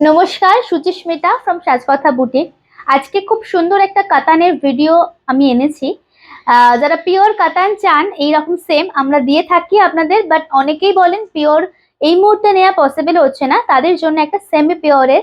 নমস্কার Suchismita from সাজকথা boutique আজকে খুব সুন্দর একটা কাতানের ভিডিও আমি এনেছি। যারা পিওর কাতান চান, এইরকম সেম আমরা দিয়ে থাকি আপনাদের বাট অনেকেই বলেন পিওর এই মুহূর্তে নেওয়া পসিবল হচ্ছে না। তাদের জন্য একটা সেমি পিওরের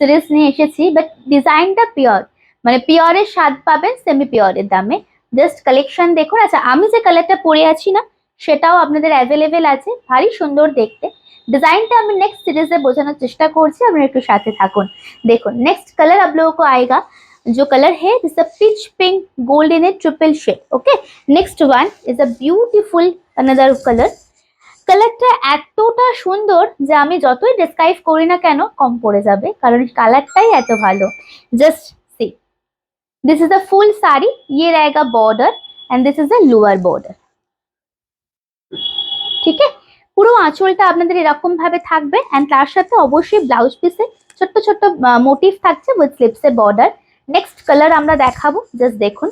সিরিজ নিয়ে এসেছি বাট ডিজাইনটা পিওর মানে পিওরের স্বাদ পাবেন সেমি পিওরের দামে। জাস্ট কালেকশন দেখুন। আচ্ছা আমি যে কালারটা পরে আছি না সেটাও আপনাদের অ্যাভেলেবেল আছে, ভারী সুন্দর দেখতে। ডিজাইনটা আমি নেক্সট সিরিজে বোঝানোর চেষ্টা করছি, আপনারা একটু সাথে থাকুন। দেখুন নেক্সট কালার আপনাদেরকে আয়গা। যে কালার হ্যাঁ peach pink golden a triple shade okay next one is a beautiful another colour কালারটা এতটা সুন্দর যে আমি যতই ডিসক্রাইব করি না কেন, কম পড়ে যাবে, কারণ কালারটাই এত ভালো। Just see this is a full sari ইয়ে রয়েগা border and this is a lower border ঠিক আছে পুরো আঁচলটা আপনাদের এরকম ভাবে থাকবে এন্ড তার সাথে অবশ্যই ব্লাউজ পিসে ছোট্ট ছোট্ট মোটিভ থাকছে উইথ স্লিপসে বর্ডার নেক্সট কালার আমরা দেখাবো জাস্ট দেখুন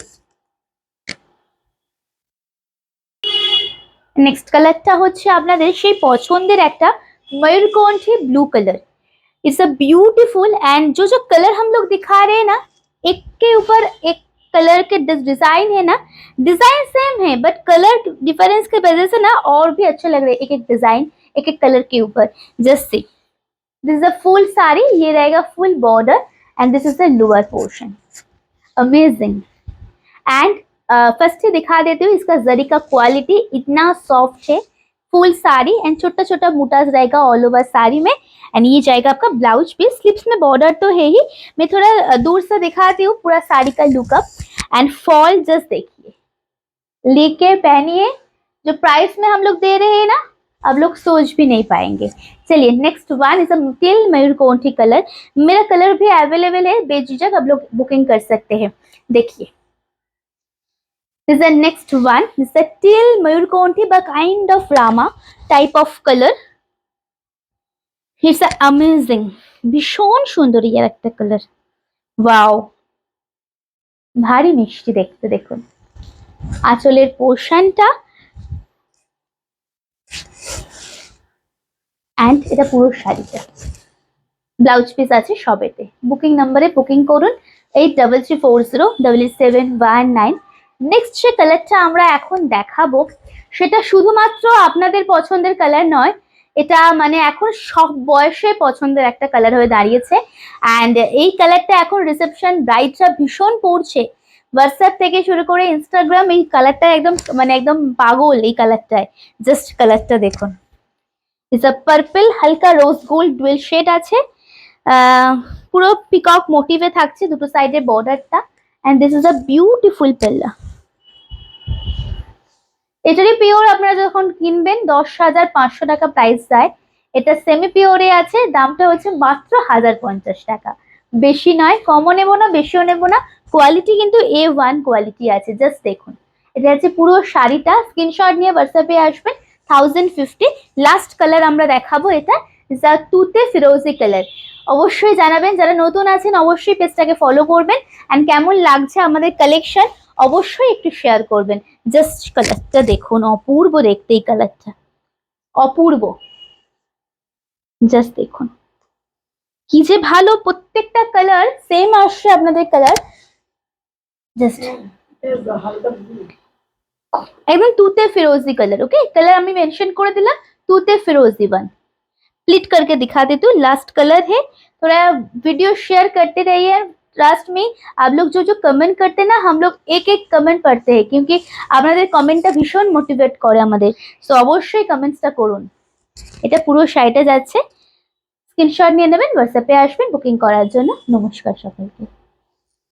নেক্সট কালারটা হচ্ছে আপনাদের সেই পছন্দের একটা मयूरकंठी blue colour it's a beautiful and जो जो कलर हम लोग दिखा रहे हैं ना एक के ऊपर एक कलर के डिज़ाइन है ना, डिज़ाइन सेम है बट कलर डिफरेंस की वजह से ना और भी अच्छे लग रहे हैं एक एक डिज़ाइन एक एक कलर के ऊपर। Just see this is a full sari, ये रहेगा full border and this is the lower portion amazing and first ही दिखा देती हूँ, इसका जरी का क्वालिटी इतना सॉफ्ट है। फुल साड़ी एंड छोटा छोटा मोटाज रहेगा ऑल ओवर साड़ी में। एंड ये जाएगा आपका ब्लाउज पीस स्लिप्स में बॉर्डर तो है ही। मैं थोड़ा दूर से दिखाती हूँ पूरा साड़ी का लुकअप एंड फॉल जस्ट देखिए। लेके पहनिए। जो प्राइस में हम लोग दे रहे हैं ना अब लोग सोच भी नहीं पाएँगे। चलिए नेक्स्ट वन इज़ टिल मयूर कोंठी कलर मेरा कलर भी अवेलेबल है। बेझिझक अब लोग बुकिंग कर सकते हैं। देखिए। This is the next one. This is a teal mayur konthi, but kind of rama type of color. It's amazing. ভীষণ সুন্দর ইয়ার একটা কালার ওয়াও ভারী মিষ্টি দেখতে দেখুন আঁচলের পোর্শনটা অ্যান্ড এটা পুরো শাড়িটা ব্লাউজ পিস আছে সবেতে বুকিং নাম্বারে বুকিং করুন eight double three four zero double seven one nine next যে কালারটা আমরা এখন দেখাবো, সেটা শুধুমাত্র আপনাদের পছন্দের কালার নয়, এটা মানে এখন সব বয়সে পছন্দের একটা কালার হয়ে দাঁড়িয়েছে। অ্যান্ড এই কালারটা এখন রিসেপশন ব্রাইডরা ভীষণ পড়ছে। হোয়াটসঅ্যাপ থেকে শুরু করে ইনস্টাগ্রাম এই কালারটা একদম মানে একদম পাগল এই কালারটায় জাস্ট কালারটা দেখুন। ইটস আ পার্পল হালকা রোজ গোল্ড ডুয়েল শেড আছে। পুরো পিকক মোটিভে থাকছে দুটো সাইডের বর্ডারটা and this is a beautiful পেল্লা এটারই পিওর আপনারা যখন কিনবেন, দশ হাজার পাঁচশো টাকা প্রাইস দেয় এটা সেমি পিওরে আছে, দামটা হচ্ছে মাত্র হাজার পঞ্চাশ টাকা। বেশি নয়, কমও নেব না, বেশিও নেব না। কোয়ালিটি কিন্তু এ ওয়ান কোয়ালিটি আছে জাস্ট দেখুন। এটা হচ্ছে পুরো শাড়িটা স্ক্রিনশট নিয়ে হোয়াটসঅ্যাপে আসবেন থাউজেন্ড ফিফটি লাস্ট কালার আমরা দেখাবো এটা, যা তুতে ফিরোজি কালার অবশ্যই জানাবেন, যারা নতুন আছেন, অবশ্যই পেজটাকে ফলো করবেন। অ্যান্ড কেমন লাগছে আমাদের কালেকশন অবশ্যই একটু শেয়ার করবেন জাস্ট কালারটা দেখুন অপূর্ব দেখতে এই কালারটা অপূর্ব জাস্ট দেখুন কি যে ভালো প্রত্যেকটা কালার সেম আসছে আপনাদের কালার জাস্ট একদম তুতে फिरोजी कलर ओके कलर हमें मेंशन कर दिला तुते फिरोजी वन स्प्लिट करके दिखा देती हूँ लास्ट कलर है थोड़ा वीडियो शेयर करते रहिए ट्रस्ट में आप लोग जो जो कमेंट करते हैं ना हम लोग एक एक कमेंट पढ़ते हैं क्योंकि আপনাদের কমেন্টটা ভীষণ মোটিভেট করে আমাদের সো অবশ্যই কমেন্টসটা করুন এটা পুরো শাড়িটা যাচ্ছে স্ক্রিনশট নিয়ে নেবেন হোয়াটসঅ্যাপে আসবেন বুকিং করার জন্য নমস্কার সকলকে